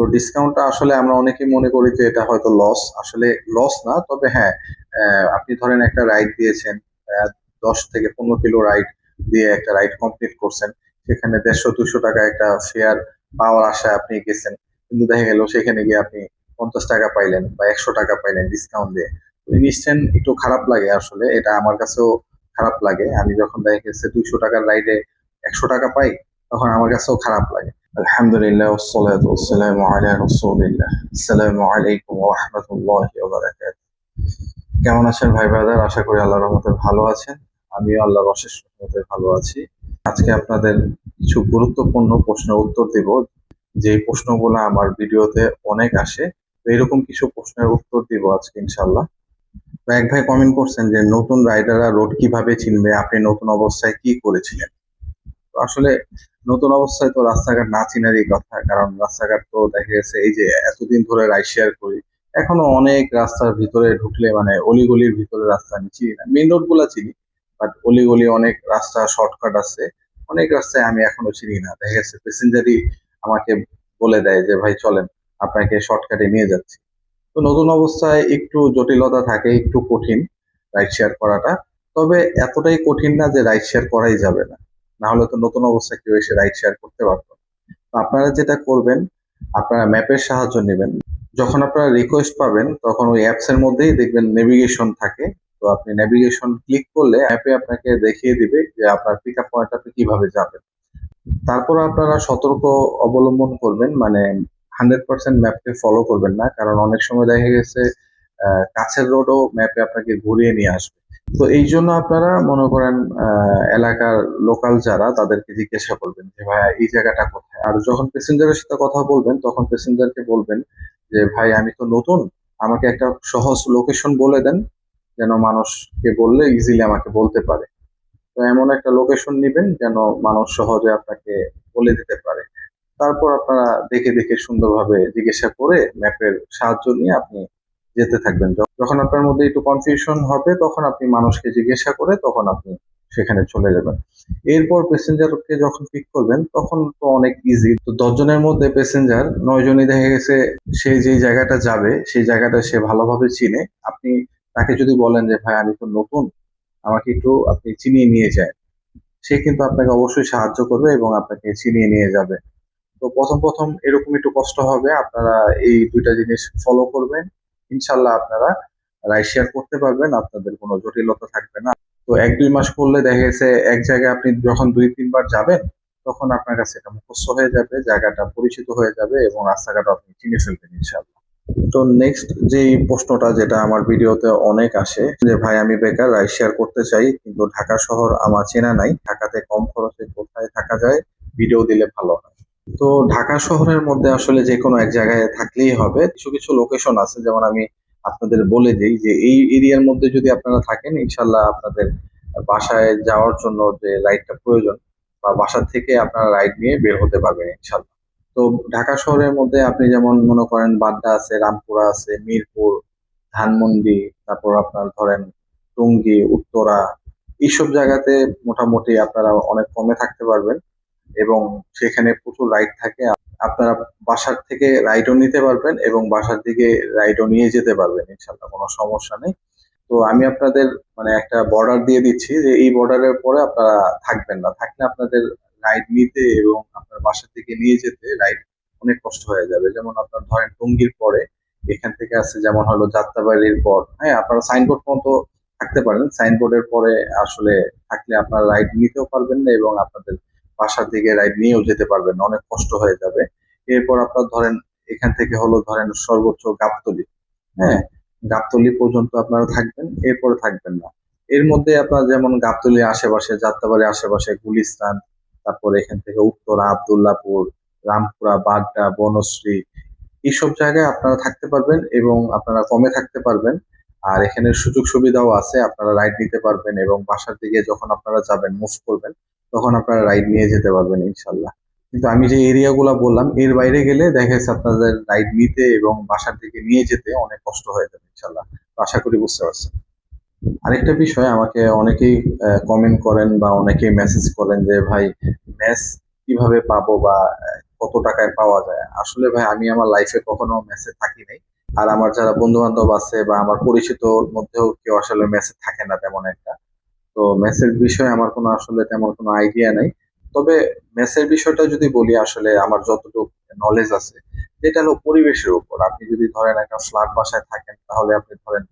তো ডিসকাউন্টটা আসলে আমরা অনেকেই মনে করি যে এটা হয়তো লস আসলে লস না, তবে হ্যাঁ আপনি ধরেন একটা রাইড দিয়েছেন দশ থেকে পনেরো কিলো রাইড দিয়ে একটা রাইড কমপ্লিট করছেন, সেখানে দেড়শো দুশো টাকা একটা ফেয়ার পাওয়ার আশায় আপনি গেছেন, কিন্তু দেখা গেল সেখানে গিয়ে আপনি পঞ্চাশ টাকা পাইলেন বা একশো টাকা পাইলেন ডিসকাউন্ট দিয়ে। ইনস্ট্যান্ট একটু খারাপ লাগে আসলে, এটা আমার কাছেও খারাপ লাগে। আমি যখন দেখা গেছে দুইশো টাকার রাইডে একশো টাকা পাই, তখন আমার কাছেও খারাপ লাগে। আলহামদুলিল্লাহ والصلاة والسلام على رسول الله السلام عليكم ورحمة الله وبركاته কেমন আছেন ভাই ব্রাদার আশা করি আল্লাহর রহমতে ভালো আছেন আমিও আল্লাহর অশেষ রহমতে ভালো আছি আজকে আপনাদের কিছু গুরুত্বপূর্ণ প্রশ্নের উত্তর দেব যে প্রশ্নগুলো আমার ভিডিওতে অনেক আসে তো এরকম কিছু প্রশ্নের উত্তর দিব আজকে ইনশাল্লাহ তো এক ভাই কমেন্ট করছেন যে নতুন রাইডাররা রোড কিভাবে চিনবে আপনি নতুন অবস্থায় কি করেছিলেন তো আসলে নতুন অবস্থায় তো রাস্তাঘাট না চিনারই কথা, কারণ রাস্তাঘাট তো দেখা গেছে এই যে এতদিন ধরে রাইড শেয়ার করি, এখনও অনেক রাস্তার ভিতরে ঢুকলে মানে অলিগলির ভিতরে রাস্তা আমি চিনি না। মেন রোডগুলা চিনি বাট অলিগলি অনেক রাস্তা শর্টকাট আছে, অনেক রাস্তায় আমি এখনও চিনি না। দেখা গেছে প্যাসেঞ্জারই আমাকে বলে দেয় যে, ভাই, চলেন, আপনাকে শর্টকাটে নিয়ে যাচ্ছি। তো নতুন অবস্থায় একটু জটিলতা থাকে, একটু কঠিন রাইড শেয়ার করাটা, তবে এতটাই কঠিন না যে রাইড শেয়ার করাই যাবে না। না হলে তো নতুন অবস্থায় কেউ এসে রাইড শেয়ার করতে পারতো। আপনারা যেটা করবেন, আপনারা ম্যাপের সাহায্য নেবেন। যখন আপনারা রিকোয়েস্ট পাবেন, তখন ওই অ্যাপস এর মধ্যেই দেখবেন নেভিগেশন থাকে। তো আপনি নেভিগেশন ক্লিক করলে অ্যাপে আপনাকে দেখিয়ে দিবে যে আপনার পিক আপ পয়েন্ট আপনি কীভাবে যাবেন। তারপর আপনারা সতর্ক অবলম্বন করবেন মানে হান্ড্রেড পার্সেন্ট ম্যাপকে ফলো করবেন না। কারণ অনেক সময় দেখা গেছে কাছের রোডও ম্যাপে আপনাকে ঘুরিয়ে নিয়ে আসবে। তো এই জন্য আপনারা মনে করেন এলাকার লোকাল যারা, তাদেরকে জিজ্ঞাসা করবেন যে, ভাইয়া, এই জায়গাটা কোথায়? আর যখন প্যাসেঞ্জারের সাথে কথা বলবেন, তখন প্যাসেঞ্জারকে বলবেন যে, ভাই, আমি তো নতুন, আমাকে একটা সহজ লোকেশন বলে দেন, যেন মানুষকে বললে ইজিলি আমাকে বলতে পারে। তো এমন একটা লোকেশন নিবেন, যেন মানুষ সহজে আপনাকে বলে দিতে পারে। তারপর আপনারা দেখে দেখে সুন্দরভাবে জিজ্ঞাসা করে ম্যাপের সাহায্য নিয়ে আপনি যেতে থাকবেন। যখন আপনার মধ্যে একটু কনফিউশন হবে, তখন আপনি মানুষকে জিজ্ঞাসা করে তখন আপনি সেখানে চলে যাবেন। এরপর প্যাসেঞ্জারকে যখন পিক করবেন, তখন তো অনেক ইজি তো দশ জনের মধ্যে প্যাসেঞ্জার নয় জনই দেখা গেছে সে যে জায়গাটা যাবে, সেই জায়গাটা সে ভালোভাবে চিনে। আপনি তাকে যদি বলেন যে, ভাই, আমি তো নতুন, আমাকে একটু আপনি চিনিয়ে নিয়ে যায় সে কিন্তু আপনাকে অবশ্যই সাহায্য করবে এবং আপনাকে চিনিয়ে নিয়ে যাবে। তো প্রথম প্রথম এরকম একটু কষ্ট হবে। আপনারা এই দুইটা জিনিস ফলো করবেন। ইনশাল্লাহ আপনারা রাইড শেয়ার করতে পারবেন, আপনাদের কোনো জটিলতা থাকবে না। তো এক, দুই মাস করলে দেখা গেছে এক জায়গায় আপনি যখন দুই, তিনবার যাবেন, তখন আপনার কাছে এটা মুখস্থ হয়ে যাবে, জায়গাটা পরিচিত হয়ে যাবে এবং রাস্তাঘাট আপনি চিনে ফেলবেন ইনশাল্লাহ তো নেক্সট যে প্রশ্নটা যেটা আমার ভিডিওতে অনেক আসে, যে ভাই আমি বেকার রাইড শেয়ার করতে চাই, কিন্তু ঢাকা শহর আমার চেনা নাই, ঢাকাতে কম খরচে কোথায় থাকা যায় ভিডিও দিলে ভালো হয়। তো ঢাকা শহরের মধ্যে আসলে যে কোনো এক জায়গায় থাকলেই হবে। কিছু কিছু লোকেশন আছে, যেমন আমি আপনাদের বলে দিই যে এই এরিয়ার মধ্যে যদি আপনারা থাকেন ইনশাল্লাহ আপনাদের বাসায় যাওয়ার জন্য যে রাইডটা প্রয়োজন বা বাসা থেকে আপনারা রাইড নিয়ে বের হতে পারবেন ইনশাল্লাহ তো ঢাকা শহরের মধ্যে আপনি যেমন মনে করেন বাড্ডা আছে, রামপুরা আছে, মিরপুর, ধানমন্ডি, তারপর আপনার ধরেন টঙ্গী, উত্তরা, এইসব জায়গাতে মোটামুটি আপনারা অনেক কমে থাকতে পারবেন। এবং সেখানে প্রচুর রাইড থাকে। আপনারা বাসার থেকে রাইডও নিতে পারবেন এবং বাসার দিকে রাইডও নিয়ে যেতে পারবেন ইনশাল্লাহ কোনো সমস্যা নেই। তো আমি আপনাদের মানে একটা বর্ডার দিয়ে দিচ্ছি যে এই বর্ডারের পরে আপনারা থাকবেন না। থাকলে আপনাদের রাইড নিতে এবং আপনার বাসা থেকে নিয়ে যেতে রাইড অনেক কষ্ট হয়ে যাবে। যেমন আপনার ধরেন টঙ্গীর পরে এখান থেকে আছে যেমন হলো যাত্রাবাড়ির পর হ্যাঁ আপনারা সাইনবোর্ড পর্যন্ত থাকতে পারেন। সাইনবোর্ডের পরে আসলে থাকলে আপনারা রাইড নিতেও পারবেন না এবং আপনাদের বাসার দিকে রাইড নিয়েও যেতে পারবেন অনেক কষ্ট হয়ে যাবে। এরপর আপনার ধরেন, এখান থেকে হলো ধরেন সর্বোচ্চ গাবতলি। হ্যাঁ গাবতলি পর্যন্ত আপনারা থাকবেন, এরপরে থাকবেন না। এর মধ্যে আপনার যেমন গাবতলির আশেপাশে, যাত্রাবাড়ির আশেপাশে গুলিস্তান, তারপর এখান থেকে উত্তরা, আবদুল্লাপুর, রামপুরা বাড্ডা বনশ্রী এইসব জায়গায় আপনারা থাকতে পারবেন এবং আপনারা কমে থাকতে পারবেন। আর এখানে সুযোগ সুবিধাও আছে, আপনারা রাইড নিতে পারবেন এবং বাসার দিকে যখন আপনারা যাবেন মুভ করবেন তখন আপনারা রাইড নিয়ে যেতে পারবেন ইনশাল্লাহ কিন্তু আমি যে এরিয়াগুলো বললাম, এর বাইরে গেলে দেখা যাচ্ছে আপনাদের রাইড নিতে এবং বাসার দিকে নিয়ে যেতে অনেক কষ্ট হয়ে যাবে ইনশাল্লাহ আশা করি বুঝতে পারছেন। আরেকটা বিষয়, আমাকে অনেকেই কমেন্ট করেন বা অনেকেই মেসেজ করেন যে, ভাই ম্যাচ কীভাবে পাবো বা কত টাকায় পাওয়া যায়? আসলে ভাই, আমি আমার লাইফে কখনো মেসে থাকি নাই। আর আমার যারা বন্ধু বান্ধব আছে বা আমার পরিচিত মধ্যেও কেউ আসলে মেসে থাকে না তেমন একটা। তো মেসের বিষয়ে আমার কোনো আসলে তেমন কোনো আইডিয়া নাই। তবে মেসের বিষয়টা যদি বলি আসলে আমার যতটুকু নলেজ আছে, যেটা হলো পরিবেশের উপর। আপনি যদি ধরেন একটা ফ্ল্যাট বাসায় থাকেন, তাহলে আপনি ধরেন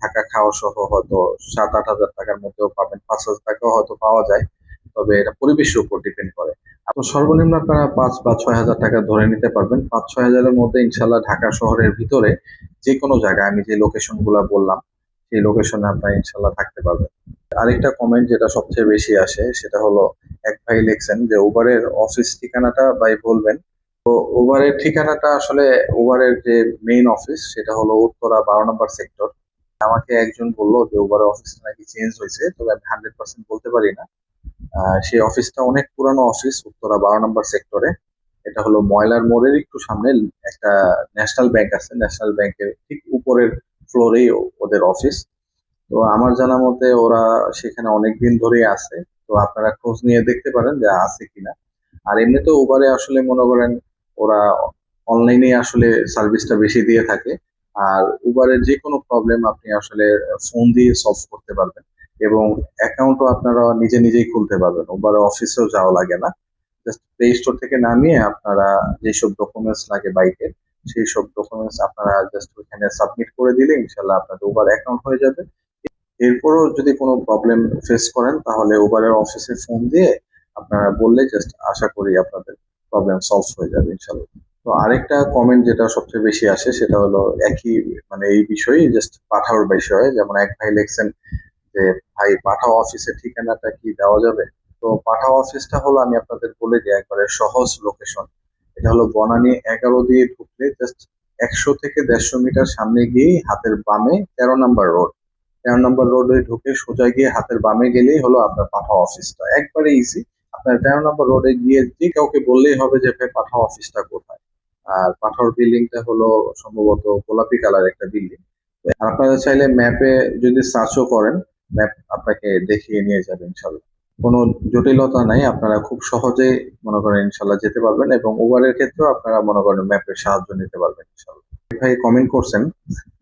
থাকা খাওয়া সহ হয়তো সাত আট হাজার টাকার মধ্যেও পাবেন পাঁচ হাজার টাকাও হয়তো পাওয়া যায়। তবে এটা পরিবেশের উপর ডিপেন্ড করে। তো সর্বনিম্ন আপনারা পাঁচ বা ছয় হাজার টাকা ধরে নিতে পারবেন। পাঁচ, ছয় হাজারের মধ্যে ইনশাল্লাহ ঢাকা শহরের ভিতরে যে কোনো জায়গায়, আমি যে লোকেশনগুলা বললাম, সেই লোকেশনে আপনারা ইনশাল্লাহ থাকতে পারবেন। আরেকটা কমেন্ট যেটা সবচেয়ে বেশি আসে, সেটা হলো এক ভাই লিখছেন যে উবারের অফিস ঠিকানাটা ভাই বলবেন? তো উবারের ঠিকানাটা আসলে উবারের যে মেইন অফিস সেটা হলো উত্তরা বারো নম্বর সেক্টর আমাকে একজন বলল যে উবারের অফিসটা নাকি চেঞ্জ হয়েছে, তবে আমি হান্ড্রেড পার্সেন্ট বলতে পারি না। সেই অফিসটা অনেক পুরানো অফিস উত্তরা বারো নম্বর সেক্টরে এটা হলো ময়লার মোড়ের একটু সামনে, একটা ন্যাশনাল ব্যাংক আছে ন্যাশনাল ব্যাংকের ঠিক উপরের ফ্লোরেই ওদের অফিস তো আমার জানা মতে ওরা সেখানে অনেক দিন ধরেই আছে। তো আপনারা খোঁজ নিয়ে দেখতে পারেন যে আছে কিনা। আর এমনিতেও উবারে আসলে মনে করেন ওরা অনলাইনে আসলে সার্ভিসটা বেশি দিয়ে থাকে। আর উবারের যে কোনো প্রবলেম আপনি আসলে ফোন দিয়ে সলভ করতে পারবেন। এবং অ্যাকাউন্টও আপনারা নিজে নিজেই খুলতে পারবেন। উবারে অফিসেও যাওয়া লাগে না। জাস্ট প্লে স্টোর থেকে নামিয়ে আপনারা যেসব ডকুমেন্টস লাগে বাইকের সেই সব ডকুমেন্টস আপনারা জাস্ট ওইখানে সাবমিট করে দিলে ইনশাল্লাহ আপনাদের উবার অ্যাকাউন্ট হয়ে যাবে। এরপরও যদি কোনো প্রবলেম ফেস করেন, তাহলে উবারের অফিসে ফোন দিয়ে আপনারা বললে জাস্ট আশা করি আপনাদের প্রবলেম সলভ হয়ে যাবে ইনশাল্লাহ তো আরেকটা কমেন্ট যেটা সবচেয়ে বেশি আসে, সেটা হলো একই মানে এই বিষয়ে জাস্ট পাঠাওয়ার বিষয়ে, যেমন এক ভাই লিখছেন যে, ভাই, পাঠাও অফিসের ঠিকানাটা কি দেওয়া যাবে? তো পাঠাও অফিসটা হলো আমি আপনাদের বলে দিই একবারে সহজ লোকেশন এটা হলো বনানী এগারো দিয়ে ঢুকলে জাস্ট একশো থেকে দেড়শো মিটার সামনে গিয়েই হাতের বামে তেরো নাম্বার রোড তেরো নম্বর রোডে ঢুকে সোজা গিয়ে হাতের বামে গেলেই হলো আপনার পাঠাও অফিসটা একবারে ইজি আপনার তেরো নম্বর রোডে গিয়ে যে কাউকে বললেই হবে যে, ভাই পাঠাও অফিসটা কোথায়? আর পাঠাওর বিল্ডিংটা হলো সম্ভবত গোলাপি কালার একটা বিল্ডিং আপনারা চাইলে ম্যাপে যদি সার্চও করেন ম্যাপ আপনাকে দেখিয়ে নিয়ে যাবে ইনশাল্লাহ কোনো জটিলতা নাই, আপনারা খুব সহজে মনে করেন ইনশাল্লাহ যেতে পারবেন এবং উবারের ক্ষেত্রেও আপনারা মনে করেন ম্যাপের সাহায্য নিতে পারবেন ইনশাল্লাহ ভাই কমেন্ট করছেন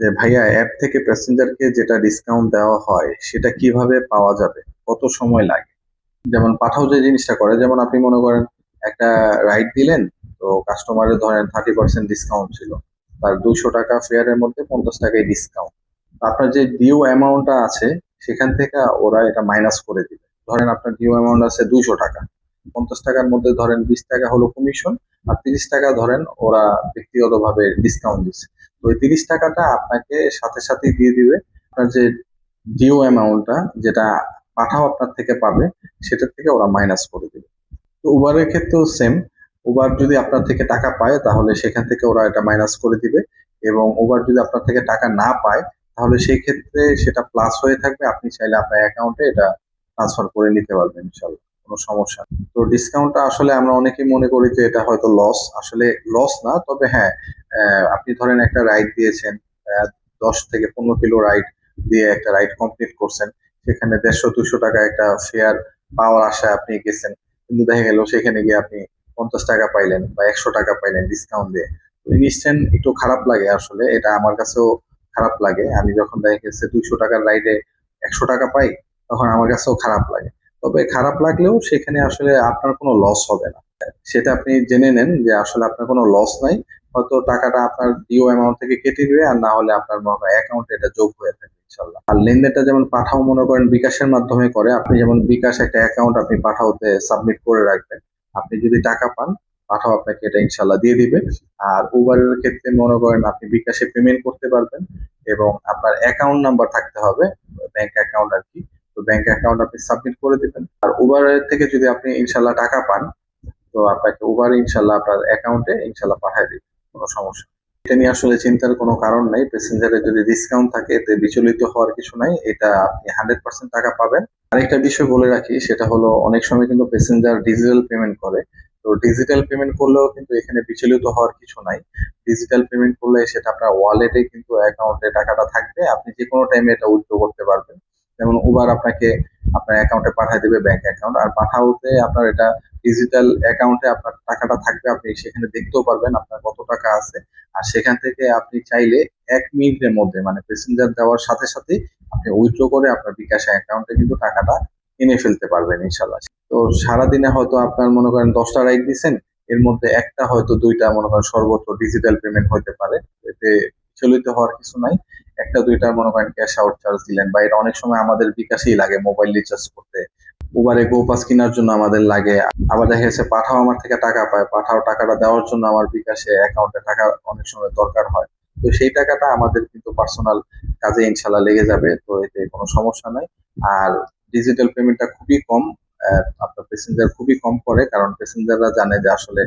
যে, ভাইয়া অ্যাপ থেকে প্যাসেঞ্জারকে যেটা ডিসকাউন্ট দেওয়া হয়, সেটা কীভাবে পাওয়া যাবে? কত সময় লাগে? যেমন পাঠাও যে জিনিসটা করে, যেমন আপনি মনে করেন একটা রাইড দিলেন, তো কাস্টমারের ধরেন থার্টি পার্সেন্ট ডিসকাউন্ট ছিল। তার দুশো টাকা ফেয়ারের মধ্যে পঞ্চাশ টাকায় ডিসকাউন্ট আপনার যে ডিউ অ্যামাউন্টটা আছে, সেখান থেকে ওরা এটা মাইনাস করে দিবে। ধরেন আপনার ডিউ অ্যামাউন্ট আছে দুশো টাকা। পঞ্চাশ টাকার মধ্যে ধরেন বিশ টাকা হলো কমিশন আর তিরিশ টাকা ধরেন ওরা ব্যক্তিগতভাবে ডিসকাউন্ট দিচ্ছে। তো ওই তিরিশ টাকাটা আপনাকে সাথে সাথে দিয়ে দিবে। আপনার যে ডিউ অ্যামাউন্টটা যেটা পাঠাও আপনার থেকে পাবে সেটার থেকে ওরা মাইনাস করে দিবে। তো উবারের ক্ষেত্রেও সেম উবার যদি আপনার থেকে টাকা পায়, তাহলে সেখান থেকে ওরা এটা মাইনাস করে দিবে। এবং উবার যদি আপনার থেকে টাকা না পায়, তাহলে সেই ক্ষেত্রে সেটা প্লাস হয়ে থাকবে। আপনি চাইলে আপনার অ্যাকাউন্টে এটা ট্রান্সফার করে নিতে পারবেন ইনশাল্লাহ কোনো সমস্যা। তো ডিসকাউন্টটা আসলে আমরা অনেকেই মনে করি যে এটা হয়তো লস আসলে লস না, তবে হ্যাঁ আপনি ধরেন একটা রাইড দিয়েছেন দশ থেকে পনেরো কিলো রাইড দিয়ে একটা রাইড কমপ্লিট করছেন, সেখানে দেড়শো দুশো টাকা একটা ফেয়ার পাওয়ার আশায় আপনি গেছেন, কিন্তু দেখা গেল সেখানে গিয়ে আপনি পঞ্চাশ টাকা পাইলেন বা একশো টাকা পাইলেন ডিসকাউন্ট দিয়ে। ইনস্ট্যান্ট একটু খারাপ লাগে আসলে, এটা আমার কাছেও খারাপ লাগে। আমি যখন দেখা গেছে দুইশো টাকার রাইডে একশো টাকা পাই, তখন আমার কাছেও খারাপ লাগে। তবে খারাপ লাগলেও সেখানে আসলে আপনার কোনো লস হবে না। সেটা আপনি জেনে নেন যে আসলে আপনার কোনো লস নাই। হয়তো টাকাটা আপনার ডিও অ্যামাউন্ট থেকে কেটে দিবে আর না হলে আপনার অ্যাকাউন্টে এটা যোগ হয়ে থাকে ইনশাল্লাহ আর লেনদেনটা যেমন পাঠাও মনে করেন বিকাশের মাধ্যমে করে, আপনি যেমন বিকাশ একটা অ্যাকাউন্ট আপনি পাঠাওতে সাবমিট করে রাখবেন, আপনি যদি টাকা পান, পাঠাও আপনাকে এটা ইনশাল্লাহ দিয়ে দিবে। আর উবারের ক্ষেত্রে মনে করেন আপনি বিকাশে পেমেন্ট করতে পারবেন এবং আপনার অ্যাকাউন্ট নাম্বার থাকতে হবে ব্যাংক অ্যাকাউন্ট আর কি। ব্যাংক অ্যাকাউন্ট আপনি সাবমিট করে দিবেন। আর উবারের থেকে যদি আপনি ইনশাল্লাহ টাকা পান, তো আপনাকে উবার ইনশাল্লাহ আপনার অ্যাকাউন্টে ইনশাল্লাহ পাঠিয়ে দিবে, কোনো সমস্যা এটা নিয়ে আসলে চিন্তার কোনো কারণ নাই। প্যাসেঞ্জারের যদি ডিসকাউন্ট থাকে, এতে বিচলিত হওয়ার কিছু নাই। এটা আপনি হান্ড্রেড পার্সেন্ট টাকা পাবেন। আরেকটা বিষয় বলে রাখি, সেটা হলো অনেক সময় কিন্তু প্যাসেঞ্জার ডিজিটাল পেমেন্ট করে। তো ডিজিটাল পেমেন্ট করলেও কিন্তু এখানে বিচলিত হওয়ার কিছু নাই। ডিজিটাল পেমেন্ট করলে সেটা আপনার ওয়ালেটে কিন্তু অ্যাকাউন্টে টাকাটা থাকবে। আপনি যে কোনো টাইমে এটা উইথড্র করতে পারবেন। যেমন উবার আপনাকে আপনার অ্যাকাউন্টে পাঠিয়ে দেবে ব্যাংক অ্যাকাউন্ট আর পাঠাওতে আপনার এটা ডিজিটাল অ্যাকাউন্টে আপনার টাকাটা থাকবে, আপনি সেখানে দেখতেও পারবেন আপনার কত টাকা আছে। আর সেখান থেকে আপনি চাইলে এক মিনিটের মধ্যে মানে প্যাসেঞ্জার দেওয়ার সাথে সাথে আপনি উইথড্র করে আপনার বিকাশ অ্যাকাউন্টে কিন্তু টাকাটা এনে ফেলতে পারবেন ইনশাল্লাহ তো সারাদিনে হয়তো আপনার মনে করেন দশটা রাইড দিচ্ছেন এর মধ্যে একটা হয়তো দুইটা মনে করেন সর্বোচ্চ ডিজিটাল পেমেন্ট হতে পারে। এতে বিচলিত হওয়ার কিছু নাই। একটা দুইটা মনে করেন ক্যাশ আউট চার্জ দিলেন বা এটা অনেক সময় আমাদের বিকাশেই লাগে মোবাইল রিচার্জ করতে। উবারে গো পাস কেনার জন্য আমাদের লাগে। আবার দেখা যাচ্ছে পাঠাও আমার থেকে টাকা পায়, পাঠাও টাকাটা দেওয়ার জন্য আমার বিকাশে অ্যাকাউন্টে টাকা অনেক সময় দরকার হয়। তো সেই টাকাটা আমাদের কিন্তু পার্সোনাল কাজে ইনশাল্লাহ লেগে যাবে, তো এতে কোনো সমস্যা নাই। আর ডিজিটাল পেমেন্টটা খুবই কম আপনার প্যাসেঞ্জার খুবই কম করে, কারণ প্যাসেঞ্জাররা জানে যে আসলে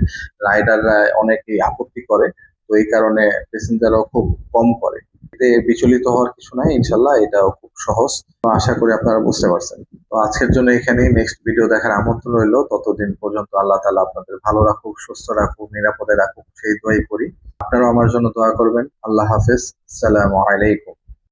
রাইডাররা অনেকেই আপত্তি করে, তো এই কারণে প্যাসেঞ্জারও খুব কম করে। এতে বিচলিত হওয়ার কিছু নাই, ইনশাল্লাহ এটাও খুব সহজ। আশা করি আপনারা বুঝতে পারছেন। তো আজকের জন্য এখানেই নেক্সট ভিডিও দেখার আমন্ত্রণ রইল। ততদিন পর্যন্ত আল্লাহ তালা আপনাদের ভালো রাখুক, সুস্থ রাখুক, নিরাপদে রাখুক, সেই দোয়াই করি। আপনারাও আমার জন্য দোয়া করবেন। আল্লাহ হাফেজ। সালাম আলাইকুম।